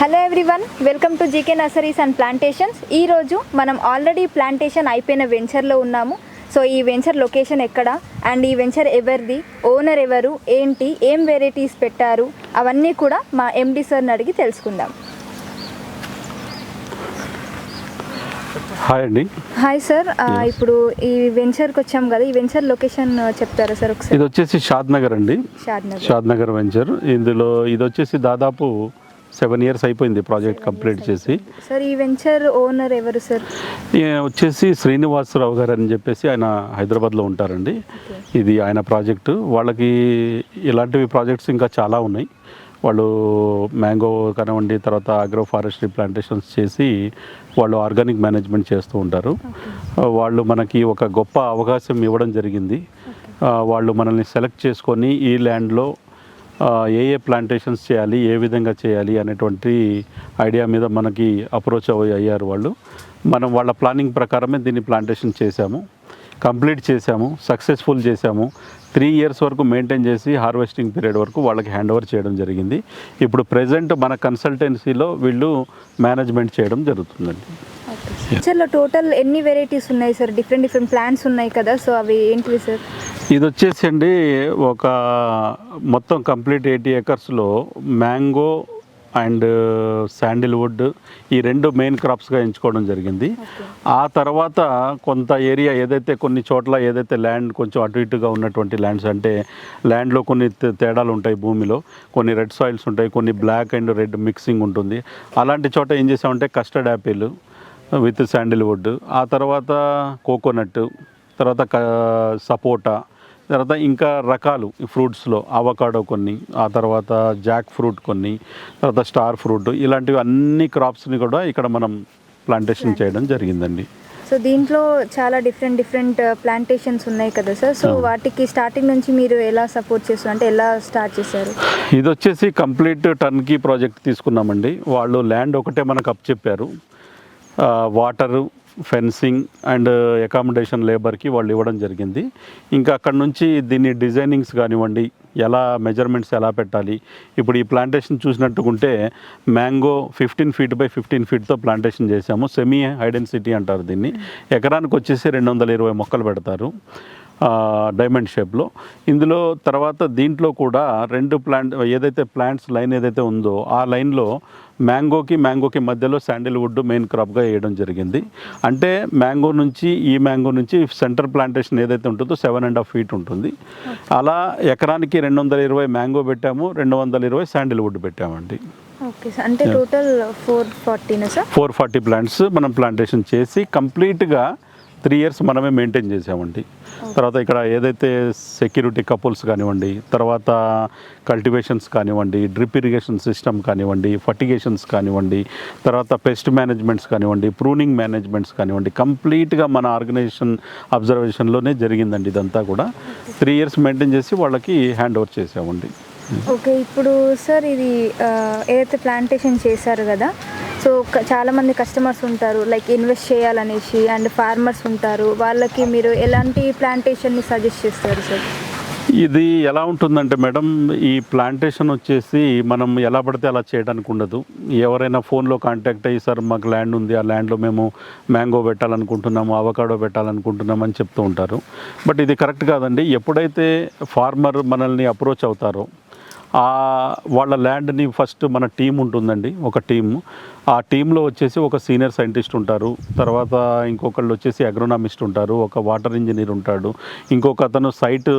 Hello everyone welcome to GK nurseries and plantations ఈరోజు మనం already plantation అయిపోయిన వెంచర్లో ఉన్నాము. సో ఈ వెంచర్ లొకేషన్ ఎక్కడ? అండ్ ఈ వెంచర్ ఎవరిది? ఓనర్ ఎవరు? ఏంటి? ఏం వెరైటీస్ పెట్టారు? అవన్నీ కూడా మా ఎండి సార్ని అడిగి తెలుసుకుందాం. హాయ్ అండి. హాయ్ సార్ ఇప్పుడు ఈ వెంచర్కి వచ్చాం కదా ఈ వెంచర్ లొకేషన్ చెప్తారా సార్ ఒకసారి? ఇది వచ్చేసి షాద్ నగర్ అండి. షాద్ నగర్ వెంచర్ ఇందులో ఇది వచ్చేసి దాదాపు సెవెన్ ఇయర్స్ అయిపోయింది ప్రాజెక్ట్ కంప్లీట్ చేసి. సార్ ఈ వెంచర్ ఓనర్ ఎవరు సార్ వచ్చేసి శ్రీనివాసరావు గారు అని చెప్పేసి ఆయన హైదరాబాద్లో ఉంటారండి. ఇది ఆయన ప్రాజెక్టు. వాళ్ళకి ఇలాంటివి ప్రాజెక్ట్స్ ఇంకా చాలా ఉన్నాయి. వాళ్ళు మ్యాంగో కానివ్వండి తర్వాత అగ్రో ఫారెస్ట్రీ ప్లాంటేషన్స్ చేసి వాళ్ళు ఆర్గానిక్ మేనేజ్మెంట్ చేస్తూ ఉంటారు. వాళ్ళు మనకి ఒక గొప్ప అవకాశం ఇవ్వడం జరిగింది. వాళ్ళు మనల్ని సెలెక్ట్ చేసుకొని ఈ ల్యాండ్లో ఏ ఏ ప్లాంటేషన్స్ చేయాలి ఏ విధంగా చేయాలి అనేటువంటి ఐడియా మీద మనకి అప్రోచ్ అయ్యారు వాళ్ళు. మనం వాళ్ళ ప్లానింగ్ ప్రకారమే దీన్ని ప్లాంటేషన్ చేశాము. కంప్లీట్ చేశాము సక్సెస్ఫుల్ చేశాము. త్రీ ఇయర్స్ వరకు మెయింటైన్ చేసి హార్వెస్టింగ్ పీరియడ్ వరకు వాళ్ళకి హ్యాండ్ ఓవర్ చేయడం జరిగింది. ఇప్పుడు ప్రజెంట్ మన కన్సల్టెన్సీలో వీళ్ళు మేనేజ్మెంట్ చేయడం జరుగుతుందండి. వెంచర్లో టోటల్ ఎన్ని వెరైటీస్ ఉన్నాయి సార్ డిఫరెంట్ డిఫరెంట్ ప్లాంట్స్ ఉన్నాయి కదా సో అవి ఏంటివి సార్ ఇది వచ్చేసి అండి ఒక మొత్తం కంప్లీట్ ఎయిటీ ఏకర్స్లో మ్యాంగో అండ్ శాండిల్వుడ్ ఈ రెండు మెయిన్ క్రాప్స్గా ఎంచుకోవడం జరిగింది. ఆ తర్వాత కొంత ఏరియా ఏదైతే కొన్ని చోట్ల ఏదైతే ల్యాండ్ కొంచెం అటు ఇటుగా ఉన్నటువంటి ల్యాండ్స్ అంటే ల్యాండ్లో కొన్ని తేడాలు ఉంటాయి భూమిలో కొన్ని రెడ్ సాయిల్స్ ఉంటాయి కొన్ని బ్లాక్ అండ్ రెడ్ మిక్సింగ్ ఉంటుంది. అలాంటి చోట ఏం చేసామంటే కస్టర్డ్ యాపిల్ విత్ శాండిల్వుడ్ ఆ తర్వాత కోకోనట్ తర్వాత క సపోటా తర్వాత ఇంకా రకాలు ఫ్రూట్స్లో అవకాడో కొన్ని ఆ తర్వాత జాక్ ఫ్రూట్ కొన్ని తర్వాత స్టార్ ఫ్రూట్ ఇలాంటివి అన్ని క్రాప్స్ని కూడా ఇక్కడ మనం ప్లాంటేషన్ చేయడం జరిగిందండి. సో దీంట్లో చాలా డిఫరెంట్ డిఫరెంట్ ప్లాంటేషన్స్ ఉన్నాయి కదా సార్? సో వాటికి స్టార్టింగ్ నుంచి మీరు ఎలా సపోర్ట్ చేస్తారు? అంటే ఎలా స్టార్ట్ చేశారు? ఇది వచ్చేసి కంప్లీట్ టర్న్కీ ప్రాజెక్ట్ తీసుకున్నామండి. వాళ్ళు ల్యాండ్ ఒకటే మనకు అప్ చెప్పారు. వాటరు ఫెన్సింగ్ అండ్ అకామిడేషన్ లేబర్కి వాళ్ళు ఇవ్వడం జరిగింది. ఇంకా అక్కడ నుంచి దీన్ని డిజైనింగ్స్ కానివ్వండి ఎలా మెజర్మెంట్స్ ఎలా పెట్టాలి ఇప్పుడు ఈ plantation చూసినట్టుకుంటే mango fifteen feet by fifteen ఫీట్తో plantation చేశాము సెమీ హైడెన్సిటీ అంటారు దీన్ని. ఎకరానికి వచ్చేసి రెండు వందల ఇరవై మొక్కలు పెడతారు. డైమండ్ షేప్లో ఇందులో తర్వాత దీంట్లో కూడా రెండు ప్లాంట్ ఏదైతే ప్లాంట్స్ లైన్ ఏదైతే ఉందో ఆ లైన్లో మ్యాంగోకి మ్యాంగోకి మధ్యలో శాండిల్వుడ్ మెయిన్ క్రాప్గా వేయడం జరిగింది. అంటే మ్యాంగో నుంచి ఈ మ్యాంగో నుంచి సెంటర్ ప్లాంటేషన్ ఏదైతే ఉంటుందో సెవెన్ అండ్ హాఫ్ ఫీట్ ఉంటుంది. అలా ఎకరానికి రెండు వందల ఇరవై మ్యాంగో పెట్టాము రెండు వందల ఇరవై శాండిల్వుడ్ పెట్టామండి ఓకే సార్ అంటే టోటల్ ఫోర్ ఫార్టీనా సార్ ఫోర్ ఫార్టీ ప్లాంట్స్ మనం ప్లాంటేషన్ చేసి కంప్లీట్గా త్రీ ఇయర్స్ మనమే మెయింటైన్ చేసామండి. తర్వాత ఇక్కడ ఏదైతే సెక్యూరిటీ కపుల్స్ కానివ్వండి తర్వాత కల్టివేషన్స్ కానివ్వండి డ్రిప్ ఇరిగేషన్ సిస్టమ్ కానివ్వండి ఫర్టిగేషన్స్ కానివ్వండి తర్వాత పెస్ట్ మేనేజ్మెంట్స్ కానివ్వండి ప్రూనింగ్ మేనేజ్మెంట్స్ కానివ్వండి కంప్లీట్గా మన ఆర్గనైజేషన్ అబ్జర్వేషన్లోనే జరిగిందండి ఇదంతా కూడా. త్రీ ఇయర్స్ మెయింటైన్ చేసి వాళ్ళకి హ్యాండ్ ఓవర్ చేసామండి. ఓకే ఇప్పుడు సార్ ఇది ఏదైతే ప్లాంటేషన్ చేశారు కదా సో చాలామంది కస్టమర్స్ ఉంటారు. లైక్ ఇన్వెస్ట్ చేయాలనేసి అండ్ ఫార్మర్స్ ఉంటారు. వాళ్ళకి మీరు ఎలాంటి ప్లాంటేషన్ని సజెస్ట్ చేస్తారు సార్ ఇది ఎలా ఉంటుందంటే మేడం ఈ ప్లాంటేషన్ వచ్చేసి మనం ఎలా పడితే అలా చేయడానికి ఉండదు. ఎవరైనా ఫోన్లో కాంటాక్ట్ అయ్యి సార్ మాకు ల్యాండ్ ఉంది. ఆ ల్యాండ్లో మేము మ్యాంగో పెట్టాలనుకుంటున్నాము అవకాడో పెట్టాలనుకుంటున్నాము అని చెప్తూ ఉంటారు. బట్ ఇది కరెక్ట్ కాదండి. ఎప్పుడైతే ఫార్మర్ మనల్ని అప్రోచ్ అవుతారో వాళ్ళ ల్యాండ్ని ఫస్ట్ మన టీం ఉంటుందండి ఒక టీము ఆ టీంలో వచ్చేసి ఒక సీనియర్ సైంటిస్ట్ ఉంటారు తర్వాత ఇంకొకళ్ళు వచ్చేసి అగ్రోనామిస్ట్ ఉంటారు ఒక వాటర్ ఇంజనీర్ ఉంటాడు ఇంకొక అతను సైట్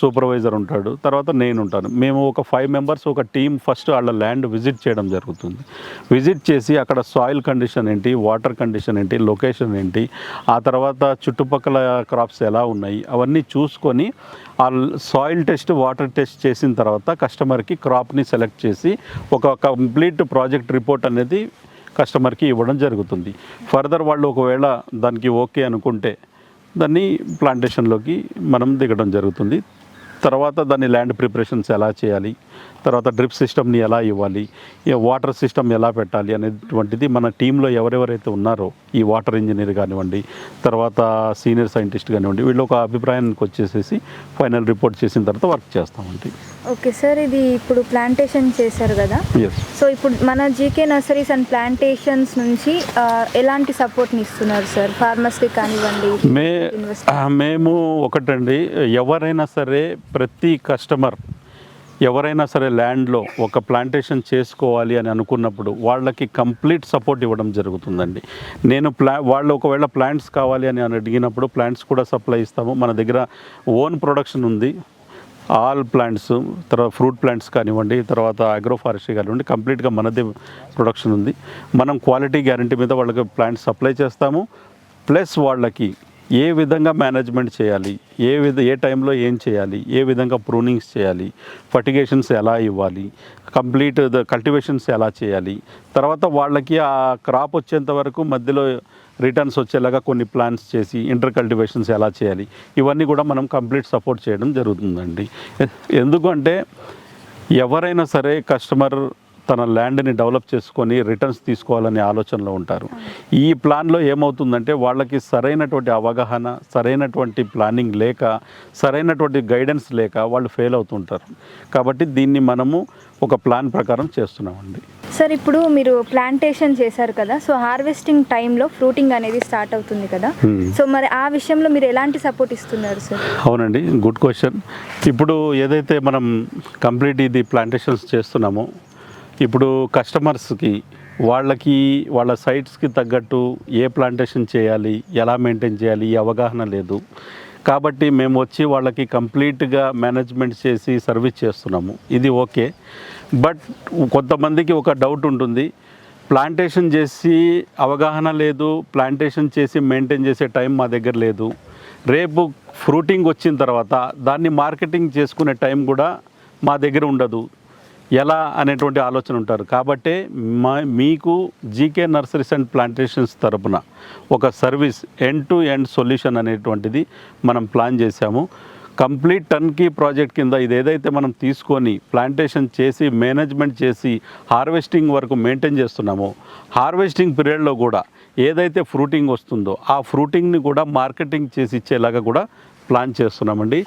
సూపర్వైజర్ ఉంటాడు తర్వాత నేను ఉంటాను. మేము ఒక ఫైవ్ మెంబర్స్ ఒక టీం ఫస్ట్ వాళ్ళ ల్యాండ్ విజిట్ చేయడం జరుగుతుంది. విజిట్ చేసి అక్కడ సాయిల్ కండిషన్ ఏంటి వాటర్ కండిషన్ ఏంటి లొకేషన్ ఏంటి ఆ తర్వాత చుట్టుపక్కల క్రాప్స్ ఎలా ఉన్నాయి అవన్నీ చూసుకొని ఆ సాయిల్ టెస్ట్ వాటర్ టెస్ట్ చేసిన తర్వాత కస్టమర్కి క్రాప్ని సెలెక్ట్ చేసి ఒక కంప్లీట్ ప్రాజెక్ట్ రిపోర్ట్ అనేది కస్టమర్కి ఇవ్వడం జరుగుతుంది. ఫర్దర్ వాళ్ళు ఒకవేళ దానికి ఓకే అనుకుంటే దాన్ని ప్లాంటేషన్లోకి మనం దిగడం జరుగుతుంది. తర్వాత దాన్ని ల్యాండ్ ప్రిపరేషన్స్ ఎలా చేయాలి? తర్వాత డ్రిప్ సిస్టమ్ని ఎలా ఇవ్వాలి? వాటర్ సిస్టమ్ ఎలా పెట్టాలి అనేటువంటిది మన టీంలో ఎవరెవరైతే ఉన్నారో ఈ వాటర్ ఇంజనీర్ కానివ్వండి తర్వాత సీనియర్ సైంటిస్ట్ కానివ్వండి వీళ్ళు ఒక అభిప్రాయానికి వచ్చేసేసి ఫైనల్ రిపోర్ట్ చేసిన తర్వాత వర్క్ చేస్తామండి. ఓకే సార్ ఇది ఇప్పుడు ప్లాంటేషన్ చేశారు కదా? సో ఇప్పుడు మన జీకే నర్సరీస్ అండ్ ప్లాంటేషన్స్ నుంచి ఎలాంటి సపోర్ట్ని ఇస్తున్నారు సార్ ఫార్మర్స్కి కానివ్వండి మే మేము ఒకటండి. ఎవరైనా సరే ప్రతి కస్టమర్ ఎవరైనా సరే ల్యాండ్లో ఒక ప్లాంటేషన్ చేసుకోవాలి అని అనుకున్నప్పుడు వాళ్ళకి కంప్లీట్ సపోర్ట్ ఇవ్వడం జరుగుతుందండి. నేను ప్లా వాళ్ళు ఒకవేళ ప్లాంట్స్ కావాలి అని అని అడిగినప్పుడు ప్లాంట్స్ కూడా సప్లై ఇస్తాము. మన దగ్గర ఓన్ ప్రొడక్షన్ ఉంది. ఆల్ ప్లాంట్స్ తర్వాత ఫ్రూట్ ప్లాంట్స్ కానివ్వండి తర్వాత అగ్రో ఫారెస్ట్రీ కానివ్వండి కంప్లీట్గా మనదే ప్రొడక్షన్ ఉంది. మనం క్వాలిటీ గ్యారంటీ మీద వాళ్ళకి ప్లాంట్స్ సప్లై చేస్తాము. ప్లస్ వాళ్ళకి ఏ విధంగా మేనేజ్మెంట్ చేయాలి? ఏ విధ ఏ టైంలో ఏం చేయాలి? ఏ విధంగా ప్రూనింగ్స్ చేయాలి? ఫర్టిగేషన్స్ ఎలా ఇవ్వాలి? కంప్లీట్ ద కల్టివేషన్స్ ఎలా చేయాలి? తర్వాత వాళ్ళకి ఆ క్రాప్ వచ్చేంత వరకు మధ్యలో రిటర్న్స్ వచ్చేలాగా కొన్ని ప్లాన్స్ చేసి ఇంటర్ కల్టివేషన్స్ ఎలా చేయాలి? ఇవన్నీ కూడా మనం కంప్లీట్ సపోర్ట్ చేయడం జరుగుతుందండి. ఎందుకంటే ఎవరైనా సరే కస్టమర్ తన ల్యాండ్ని డెవలప్ చేసుకొని రిటర్న్స్ తీసుకోవాలనే ఆలోచనలో ఉంటారు. ఈ ప్లాన్లో ఏమవుతుందంటే వాళ్ళకి సరైనటువంటి అవగాహన సరైనటువంటి ప్లానింగ్ లేక సరైనటువంటి గైడెన్స్ లేక వాళ్ళు ఫెయిల్ అవుతుంటారు. కాబట్టి దీన్ని మనము ఒక ప్లాన్ ప్రకారం చేస్తున్నామండి. సార్ ఇప్పుడు మీరు ప్లాంటేషన్ చేశారు కదా సో హార్వెస్టింగ్ టైంలో ఫ్రూటింగ్ అనేది స్టార్ట్ అవుతుంది కదా. సో మరి ఆ విషయంలో మీరు ఎలాంటి సపోర్ట్ ఇస్తున్నారు సార్? అవునండి గుడ్ క్వశ్చన్. ఇప్పుడు ఏదైతే మనం కంప్లీట్ ఇది ప్లాంటేషన్స్ చేస్తున్నామో ఇప్పుడు కస్టమర్స్కి వాళ్ళకి వాళ్ళ సైట్స్కి తగ్గట్టు ఏ ప్లాంటేషన్ చేయాలి ఎలా మెయింటైన్ చేయాలి ఈ అవగాహన లేదు. కాబట్టి మేము వచ్చి వాళ్ళకి కంప్లీట్గా మేనేజ్మెంట్ చేసి సర్వీస్ చేస్తున్నాము. ఇది ఓకే. బట్ కొంతమందికి ఒక డౌట్ ఉంటుంది. ప్లాంటేషన్ చేసి అవగాహన లేదు ప్లాంటేషన్ చేసి మెయింటైన్ చేసే టైం మా దగ్గర లేదు. రేపు ఫ్రూటింగ్ వచ్చిన తర్వాత దాన్ని మార్కెటింగ్ చేసుకునే టైం కూడా మా దగ్గర ఉండదు. ఎలా అనేటువంటి ఆలోచన ఉంటారు. కాబట్టి మా మీకు జీకే నర్సరీస్ అండ్ ప్లాంటేషన్స్ తరపున ఒక service end to end solution అనేటువంటిది మనం ప్లాన్ చేశాము. కంప్లీట్ టర్న్కీ ప్రాజెక్ట్ కింద ఇది ఏదైతే మనం తీసుకొని ప్లాంటేషన్ చేసి మేనేజ్మెంట్ చేసి హార్వెస్టింగ్ వరకు మెయింటైన్ చేస్తున్నామో హార్వెస్టింగ్ పీరియడ్లో కూడా ఏదైతే ఫ్రూటింగ్ వస్తుందో ఆ ఫ్రూటింగ్ని కూడా మార్కెటింగ్ చేసి ఇచ్చేలాగా కూడా ప్లాన్ చేస్తున్నామండి.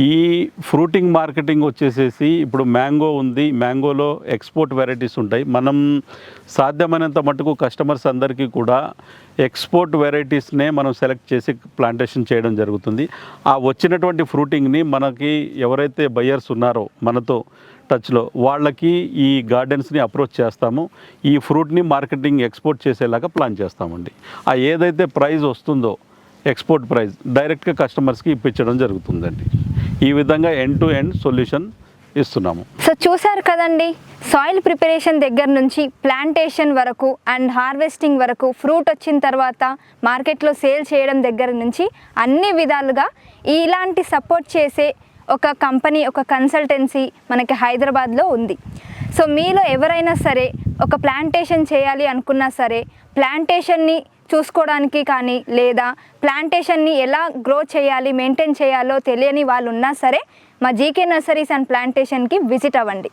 ఈ ఫ్రూటింగ్ మార్కెటింగ్ వచ్చేసేసి ఇప్పుడు మ్యాంగో ఉంది. మ్యాంగోలో ఎక్స్పోర్ట్ వెరైటీస్ ఉంటాయి. మనం సాధ్యమైనంత మటుకు కస్టమర్స్ అందరికీ కూడా ఎక్స్పోర్ట్ వెరైటీస్నే మనం సెలెక్ట్ చేసి ప్లాంటేషన్ చేయడం జరుగుతుంది. ఆ వచ్చినటువంటి ఫ్రూటింగ్ని మనకి ఎవరైతే బయ్యర్స్ ఉన్నారో మనతో టచ్లో వాళ్ళకి ఈ గార్డెన్స్ని అప్రోచ్ చేస్తాము. ఈ ఫ్రూట్ని మార్కెటింగ్ ఎక్స్పోర్ట్ చేసేలాగా ప్లాన్ చేస్తామండి. ఆ ఏదైతే ప్రైజ్ వస్తుందో ఎక్స్పోర్ట్ ప్రైస్ డైరెక్ట్గా కస్టమర్స్కి ఇప్పించడం జరుగుతుందండి. ఈ విధంగా ఎండ్ టు ఎండ్ సొల్యూషన్ ఇస్తున్నాము. సో చూశారు కదండి సాయిల్ ప్రిపరేషన్ దగ్గర నుంచి ప్లాంటేషన్ వరకు అండ్ హార్వెస్టింగ్ వరకు ఫ్రూట్ వచ్చిన తర్వాత మార్కెట్లో సేల్ చేయడం దగ్గర నుంచి అన్ని విధాలుగా ఇలాంటి సపోర్ట్ చేసే ఒక కంపెనీ ఒక కన్సల్టెన్సీ మనకి హైదరాబాద్లో ఉంది. సో మీలో ఎవరైనా సరే ఒక ప్లాంటేషన్ చేయాలి అనుకున్నా సరే ప్లాంటేషన్ని చూసుకోవడానికి కానీ లేదా ప్లాంటేషన్ని ఎలా గ్రో చేయాలి మెయింటైన్ చేయాలో తెలియని వాళ్ళు ఉన్నా సరే మా జీకే నర్సరీస్ అండ్ ప్లాంటేషన్కి విజిట్ అవ్వండి.